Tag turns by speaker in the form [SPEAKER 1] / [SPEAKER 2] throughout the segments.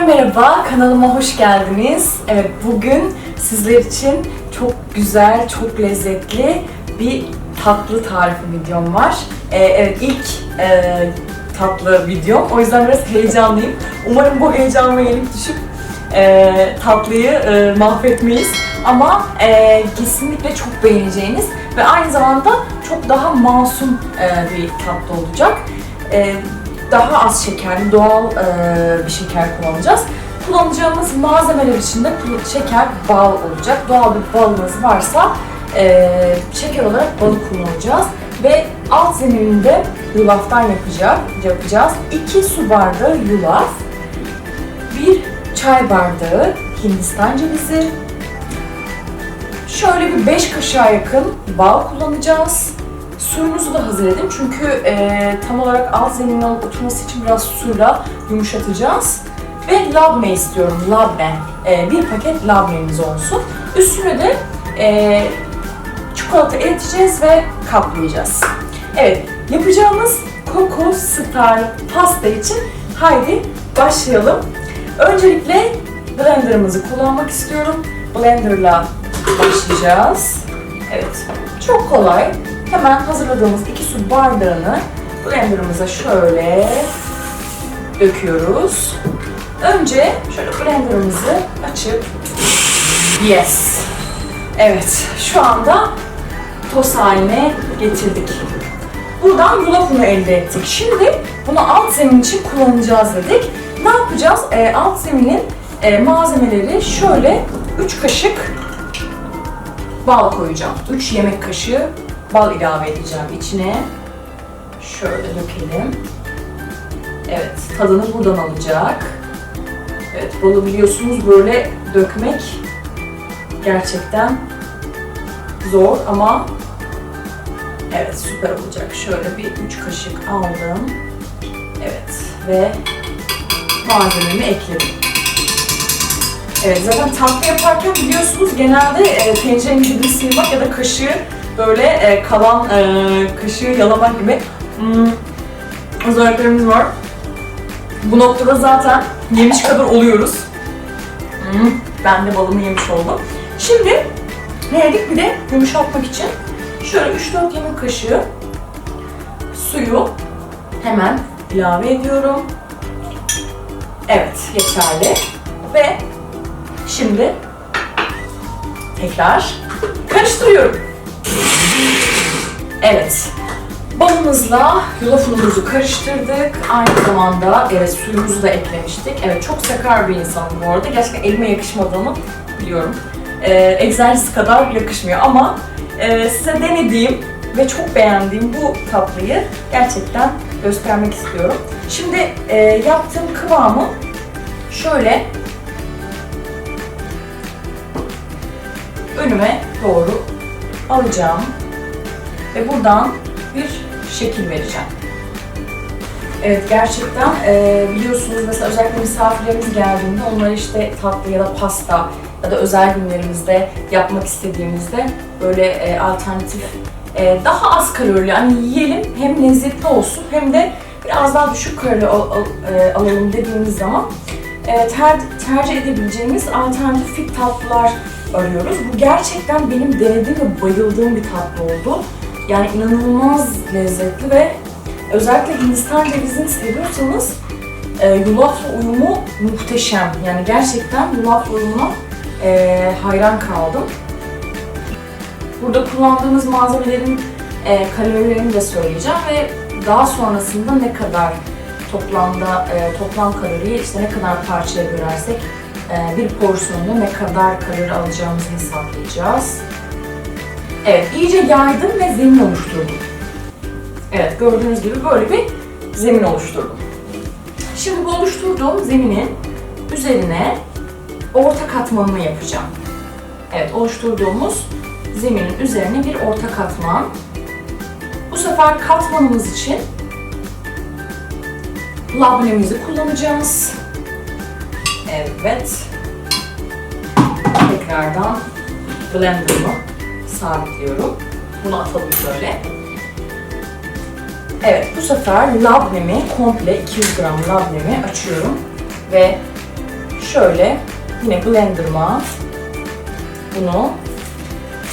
[SPEAKER 1] Arkadaşlar merhaba, kanalıma hoş geldiniz. Evet, bugün sizler için çok güzel, çok lezzetli bir tatlı tarifi videom var. Ee, evet, ilk e, tatlı videom. O yüzden biraz heyecanlıyım. Umarım bu heyecanıma yenik düşüp e, tatlıyı e, mahvetmeyiz. Ama e, kesinlikle çok beğeneceğiniz ve aynı zamanda çok daha masum e, bir tatlı olacak. E, daha az şekerli, doğal e, bir şeker kullanacağız. Kullanacağımız malzemeler içinde şeker, bal olacak. Doğal bir balınız varsa e, şeker olarak balı kullanacağız. Ve alt zemininde yulaftan yapacak, yapacağız. 2 su bardağı yulaf, bir çay bardağı Hindistan cevizi, şöyle bir 5 kaşığa yakın bal kullanacağız. Suyumuzu da hazır edin çünkü e, tam olarak alt zeminin oturması için biraz suyla yumuşatacağız. Ve labne istiyorum, labne. E, bir paket labnemiz olsun. Üstüne de e, çikolata eriteceğiz ve kaplayacağız. Evet, yapacağımız Coco Star pasta için haydi başlayalım. Öncelikle blenderımızı kullanmak istiyorum. Blenderla başlayacağız. Evet, çok kolay. Hemen hazırladığımız 2 su bardağını blenderımıza şöyle döküyoruz. Önce şöyle blenderımızı açıp yes. Evet, şu anda toz haline getirdik. Buradan yulaf unu elde ettik. Şimdi bunu alt zemin için kullanacağız dedik. Ne yapacağız? Ee, alt zeminin e, malzemeleri şöyle 3 kaşık bal koyacağım. 3 yemek kaşığı bal ilave edeceğim içine. Şöyle dökelim. Evet, tadını buradan alacak. Evet, balı biliyorsunuz böyle dökmek gerçekten zor ama evet süper olacak. Şöyle bir 3 kaşık aldım. Evet ve malzememi ekledim. Evet zaten tatlı yaparken biliyorsunuz genelde e, tencerenin dibini sıyırmak ya da kaşığı böyle e, kalan e, kaşığı yalamak gibi hmm, özelliklerimiz var. Bu noktada zaten yemiş kadar oluyoruz. Hmm, ben de balımı yemiş oldum. Şimdi ne yedik bir de yumuşatmak için şöyle 3-4 yemek kaşığı suyu hemen ilave ediyorum. Evet yeterli. Ve şimdi tekrar karıştırıyorum. Evet. Balımızla yulaf unumuzu karıştırdık. Aynı zamanda evet suyumuzu da eklemiştik. Evet çok sakar bir insanım bu arada. Gerçekten elime yakışmadığını biliyorum. Ee, egzersiz kadar yakışmıyor ama e, size denediğim ve çok beğendiğim bu tatlıyı gerçekten göstermek istiyorum. Şimdi e, yaptığım kıvamı şöyle önüme doğru alacağım ve buradan bir şekil vereceğim. Evet gerçekten e, biliyorsunuz mesela özellikle misafirlerimiz geldiğinde onlara işte tatlı ya da pasta ya da özel günlerimizde yapmak istediğimizde böyle e, alternatif e, daha az kalorili hani yiyelim hem lezzetli olsun hem de biraz daha düşük kalori al- al- e, alalım dediğimiz zaman e, ter- tercih edebileceğimiz alternatif fit tatlılar arıyoruz. Bu gerçekten benim denediğim ve bayıldığım bir tatlı oldu. Yani inanılmaz lezzetli ve özellikle Hindistan cevizini seviyorsanız e, yulafla uyumu muhteşem. Yani gerçekten yulaf uyumuna e, hayran kaldım. Burada kullandığımız malzemelerin e, kalorilerini de söyleyeceğim ve daha sonrasında ne kadar toplamda e, toplam kaloriyi işte ne kadar parçaya bölersek e, bir porsiyonda ne kadar kalori alacağımızı hesaplayacağız. Evet, iyice yaydım ve zemin oluşturdum. Evet, gördüğünüz gibi böyle bir zemin oluşturdum. Şimdi bu oluşturduğum zeminin üzerine orta katmanını yapacağım. Evet, oluşturduğumuz zeminin üzerine bir orta katman. Bu sefer katmanımız için labnemizi kullanacağız. Evet. Tekrardan blenderımı sabitliyorum. Bunu atalım şöyle. Evet, bu sefer labnemi komple 200 gram labnemi açıyorum ve şöyle yine blenderıma bunu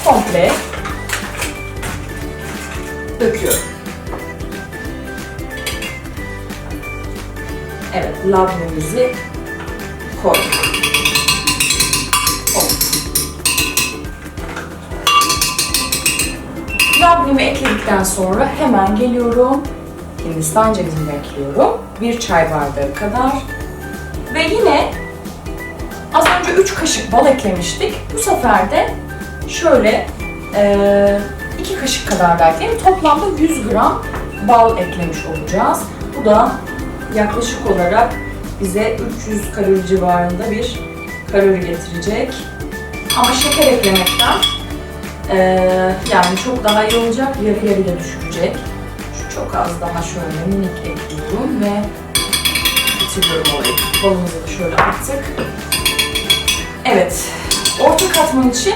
[SPEAKER 1] komple döküyorum. Evet, labnemizi koyduk. Labnemi ekledikten sonra hemen geliyorum. Hindistan cevizini ekliyorum. Bir çay bardağı kadar. Ve yine az önce 3 kaşık bal eklemiştik. Bu sefer de şöyle 2 kaşık kadar belki yani toplamda 100 gram bal eklemiş olacağız. Bu da yaklaşık olarak bize 300 kalori civarında bir kalori getirecek. Ama şeker eklemekten eee, yani çok daha iyi olacak, yarı yarıya düşürecek. Şu çok az daha şöyle minik ekliyorum ve bitiriyorum olayı. Balımızı da şöyle attık. Evet, orta katman için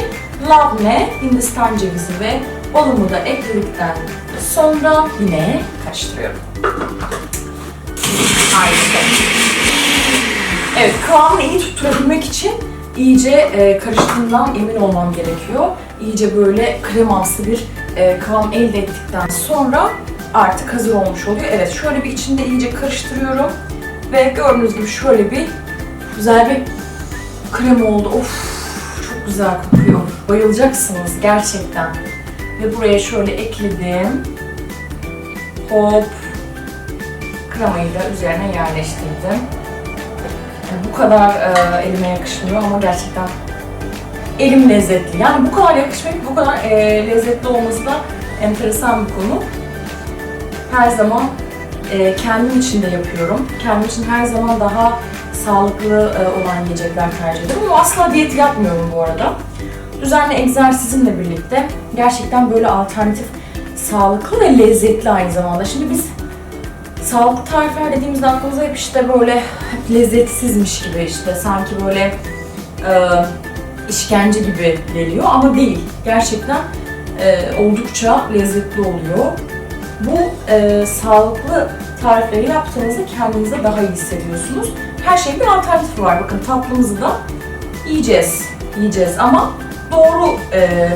[SPEAKER 1] labne, hindistan cevizi ve balımı da ekledikten sonra yine karıştırıyorum. Harika. Evet, kıvamını iyi tutturabilmek için iyice e, karıştığından emin olmam gerekiyor. İyice böyle kremamsı bir e, kıvam elde ettikten sonra artık hazır olmuş oluyor. Evet, şöyle bir içinde iyice karıştırıyorum. Ve gördüğünüz gibi şöyle bir güzel bir krem oldu. Of, çok güzel kokuyor. Bayılacaksınız gerçekten. Ve buraya şöyle ekledim. Hop, kremayı da üzerine yerleştirdim. Bu kadar e, elime yakışmıyor ama gerçekten elim lezzetli. Yani bu kadar yakışmayıp bu kadar e, lezzetli olması da enteresan bir konu. Her zaman e, kendim için de yapıyorum. Kendim için her zaman daha sağlıklı e, olan yiyecekler tercih ediyorum. Ama asla diyet yapmıyorum bu arada. Düzenli egzersizimle birlikte gerçekten böyle alternatif, sağlıklı ve lezzetli aynı zamanda. Şimdi biz sağlıklı tarifler dediğimizde aklımıza hep işte böyle hep lezzetsizmiş gibi işte sanki böyle e, işkence gibi geliyor ama değil. Gerçekten e, oldukça lezzetli oluyor. Bu e, sağlıklı tarifleri yaptığınızda kendinize daha iyi hissediyorsunuz. Her şeyin bir alternatifi var. Bakın tatlımızı da yiyeceğiz. Yiyeceğiz ama doğru e,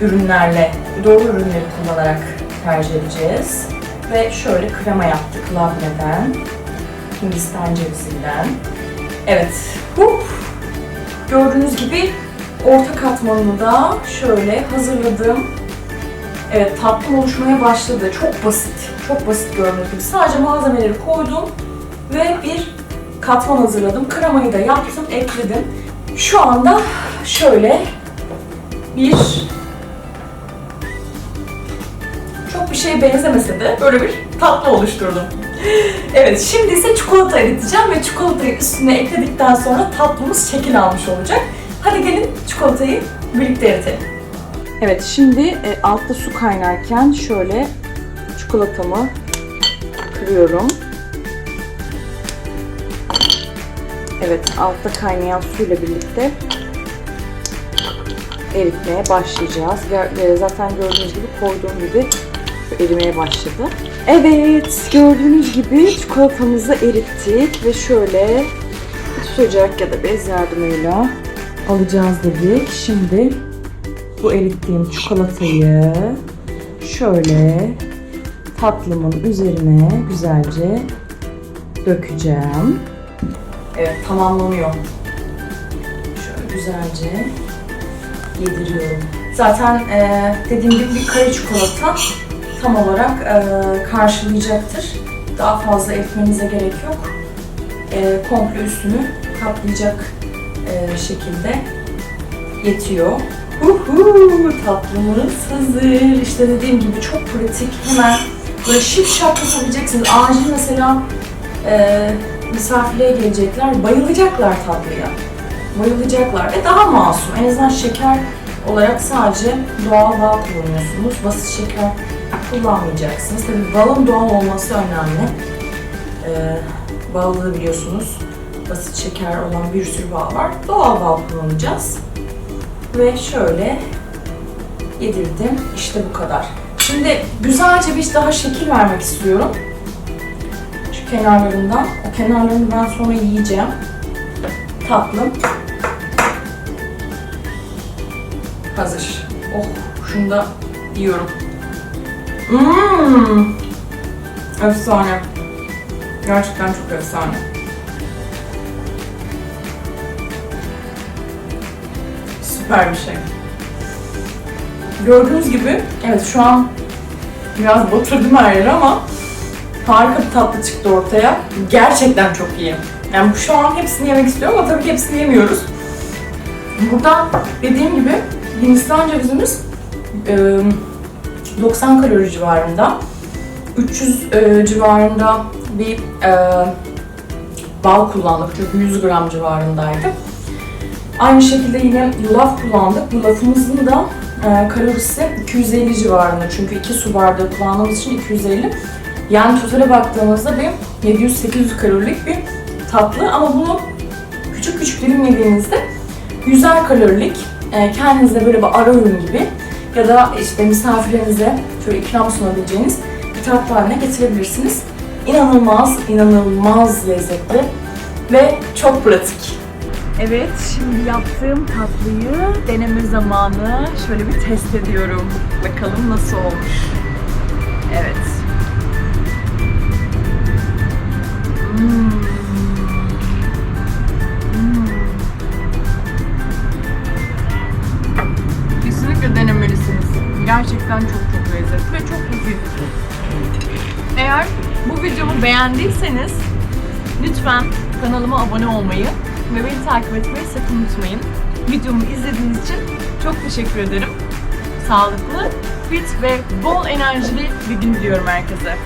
[SPEAKER 1] ürünlerle, doğru ürünleri kullanarak tercih edeceğiz. Ve şöyle krema yaptık labneden, hindistan cevizinden. Evet, hup. Gördüğünüz gibi orta katmanını da şöyle hazırladım. Evet, tatlım oluşmaya başladı. Çok basit, çok basit gibi. Sadece malzemeleri koydum ve bir katman hazırladım. Kremayı da yaptım, ekledim. Şu anda şöyle bir şeye benzemese de böyle bir tatlı oluşturdum. Evet, şimdi ise çikolata eriteceğim ve çikolatayı üstüne ekledikten sonra tatlımız şekil almış olacak. Hadi gelin çikolatayı birlikte eritelim. Evet, şimdi e, altta su kaynarken şöyle çikolatamı kırıyorum. Evet, altta kaynayan suyla birlikte eritmeye başlayacağız. E, Zaten gördüğünüz gibi koyduğum gibi erimeye başladı. Evet, gördüğünüz gibi çikolatamızı erittik ve şöyle tutacak ya da bez yardımıyla alacağız dedik. Şimdi bu erittiğim çikolatayı şöyle tatlımın üzerine güzelce dökeceğim. Evet, tamamlanıyor. Şöyle güzelce yediriyorum. Zaten e, dediğim gibi bir kare çikolata tam olarak e, karşılayacaktır. Daha fazla eritmenize gerek yok. E, komple üstünü kaplayacak e, şekilde yetiyor. Uhu, tatlımız hazır. İşte dediğim gibi çok pratik. Hemen böyle şıp şap yapabileceksiniz. Acil mesela e, misafirliğe gelecekler. Bayılacaklar tatlıya. Bayılacaklar ve daha masum. En azından şeker olarak sadece doğal bal kullanıyorsunuz. Basit şeker kullanmayacaksınız. Tabii balın doğal olması önemli. Ee, ballığı biliyorsunuz. Basit şeker olan bir sürü bal var. Doğal bal kullanacağız. Ve şöyle yedirdim. İşte bu kadar. Şimdi güzelce bir daha şekil vermek istiyorum. Şu kenarlarından. O kenarlarını ben sonra yiyeceğim. tatlım hazır. Oh, şunu da yiyorum. Mmm. Efsane. Gerçekten çok efsane. Süper bir şey. Gördüğünüz gibi, evet şu an biraz batırdım her yeri ama harika bir tatlı çıktı ortaya. Gerçekten çok iyi. Yani şu an hepsini yemek istiyorum ama tabii ki hepsini yemiyoruz. Burada dediğim gibi Hindistan cevizimiz e, 90 kalori civarında. 300 e, civarında bir e, bal kullandık çünkü 100 gram civarındaydı. Aynı şekilde yine yulaf kullandık. Yulafımızın da e, kalorisi 250 civarında çünkü 2 su bardağı kullandığımız için 250. Yani totale baktığımızda bir 700-800 kalorilik bir tatlı ama bunu küçük küçük dilim yediğinizde 100'er kalorilik e, kendinize böyle bir ara öğün gibi ya da işte misafirlerinize şöyle ikram sunabileceğiniz bir tatlı haline getirebilirsiniz. İnanılmaz, inanılmaz lezzetli ve çok pratik. Evet, şimdi yaptığım tatlıyı deneme zamanı. Şöyle bir test ediyorum. Bakalım nasıl olmuş. Evet. Gerçekten çok çok lezzetli ve çok hafif. Eğer bu videomu beğendiyseniz lütfen kanalıma abone olmayı ve beni takip etmeyi sakın unutmayın. Videomu izlediğiniz için çok teşekkür ederim. Sağlıklı, fit ve bol enerjili bir gün diliyorum herkese.